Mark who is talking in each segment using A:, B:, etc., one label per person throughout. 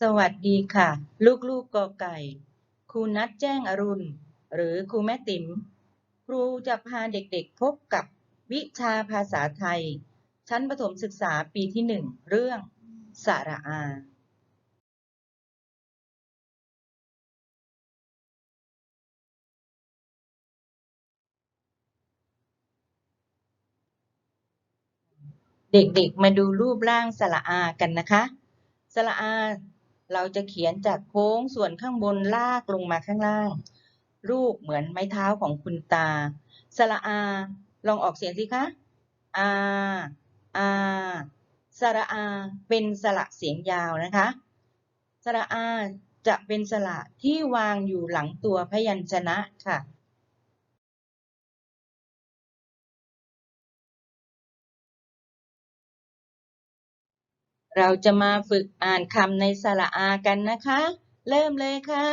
A: สวัสดีค่ะ ลูกๆกกอไก่ ครูนัดแจ้งอรุณ หรือครูแม่ติ๋ม ครูจะพาเด็กๆพบกับวิชาภาษาไทย ชั้นประถมศึกษาปีที่หนึ่งเรื่องสระอา เด็กๆมาดูรูปร่างสระอากันนะคะ สระอา เราจะเขียนจากโค้งส่วนข้างบนลากลงมาข้างล่าง รูปเหมือนไม้เท้าของคุณตา สระอา ลองออกเสียงสิคะ อา อา สระอา เป็นสระเสียงยาวนะคะ สระอาจะเป็นสระที่วางอยู่หลังตัวพยัญชนะค่ะ เราจะมาฝึกอ่านคำในสระอากันนะคะ เริ่มเลยค่ะ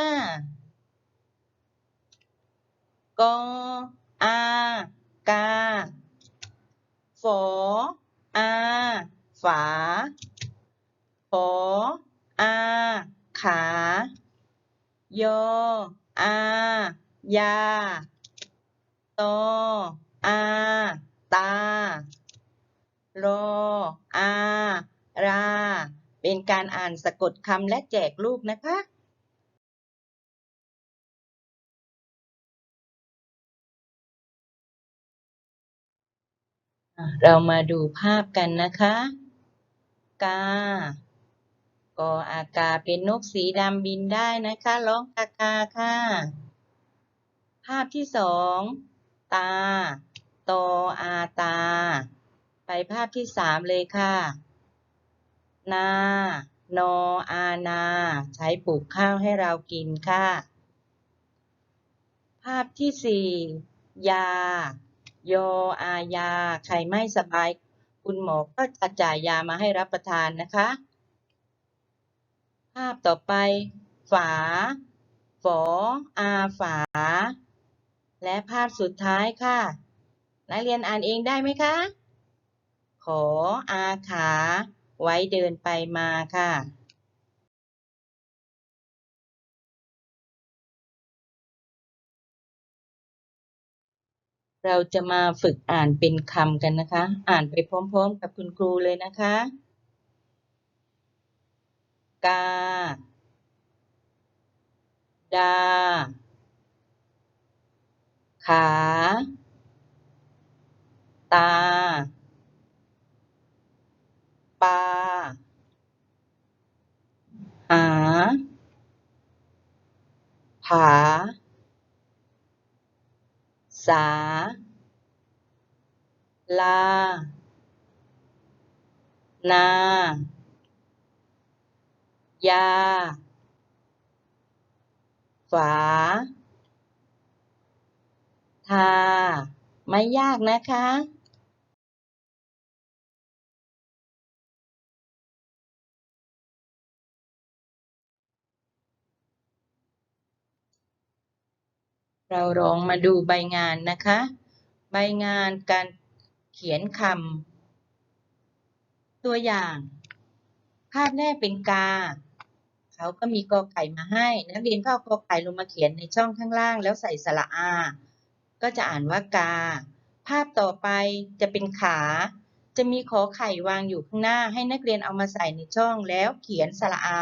A: กออากา ฝออาฝา ขออาขา ยออายาตออา ตา รอ อา รา เป็นการอ่านสะกดคำและแจกรูปนะคะอะเรามาดูภาพกันนะคะ กา กออากาเป็นนกสีดำบินได้นะคะร้องกากาค่ะ ภาพที่สอง ตา ตออาตา ไปภาพที่สามเลยค่ะ นา นออานา ใช้ปลูกข้าวให้เรากินค่ะ ภาพที่สี่ยา โยออายา ใครไม่สบาย คุณหมอก็จะจ่ายยามาให้รับประทานนะคะ ภาพต่อไป ฝา ฝอ อาฝา และภาพสุดท้ายค่ะนักเรียนอ่านเองได้ไหมคะ ขออาขา ไว้เดินไปมาค่ะเราจะมาฝึกอ่านเป็นคำกันนะคะ อ่านไปพร้อมๆกับคุณครูเลยนะคะ กา ดา ขา ตา ปา หา ผา สา ลา นา ยา ฝา ทา ไม่ยากนะคะ เราลองมาดูใบงานนะคะ ใบงานการเขียนคำตัวอย่าง ภาพแรกเป็นกา เขาก็มีกอไก่มาให้ นักเรียนก็เอากอไก่ลงมาเขียนในช่องข้างล่าง แล้วใส่สระอา ก็จะอ่านว่ากา ภาพต่อไปจะเป็นขา จะมีขอไข่วางอยู่ข้างหน้า ให้นักเรียนเอามาใส่ในช่องแล้วเขียนสระอา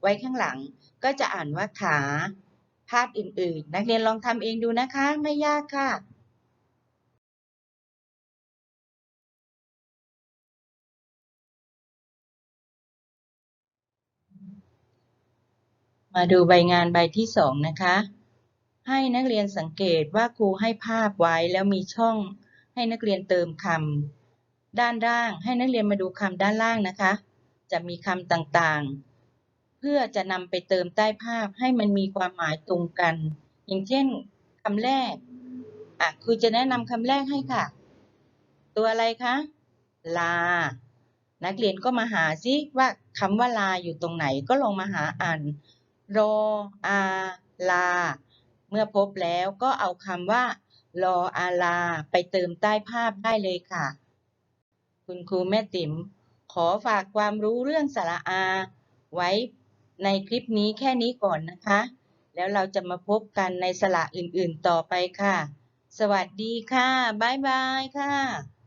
A: ไว้ข้างหลัง ก็จะอ่านว่าขา ภาพอื่น ๆ นักเรียนลองทำเองดูนะคะ ไม่ยากค่ะมาดูใบงานใบที่สองนะคะ ให้นักเรียนสังเกตว่าครูให้ภาพไว้แล้วมีช่องให้นักเรียนเติมคำด้านล่าง ให้นักเรียนมาดูคำด้านล่างนะคะ จะมีคำต่างๆ เพื่อจะนำไปเติมใต้ภาพให้มันมีความหมายตรงกัน อย่างเช่นคำแรกอะครูจะแนะนำคำแรกให้ค่ะ ตัวอะไรคะลา นักเรียนก็มาหาซิว่าคำว่าลาอยู่ตรงไหนก็ลองมาหาอ่านรออาลา เมื่อพบแล้วก็เอาคำว่ารออาลาไปเติมใต้ภาพได้เลยค่ะ คุณครูแม่ติ๋มขอฝากความรู้เรื่องสระอา ไว้ ในคลิปนี้แค่นี้ก่อนนะคะ แล้วเราจะมาพบกันในสระอื่นๆต่อไปค่ะ สวัสดีค่ะ บ๊ายบายค่ะ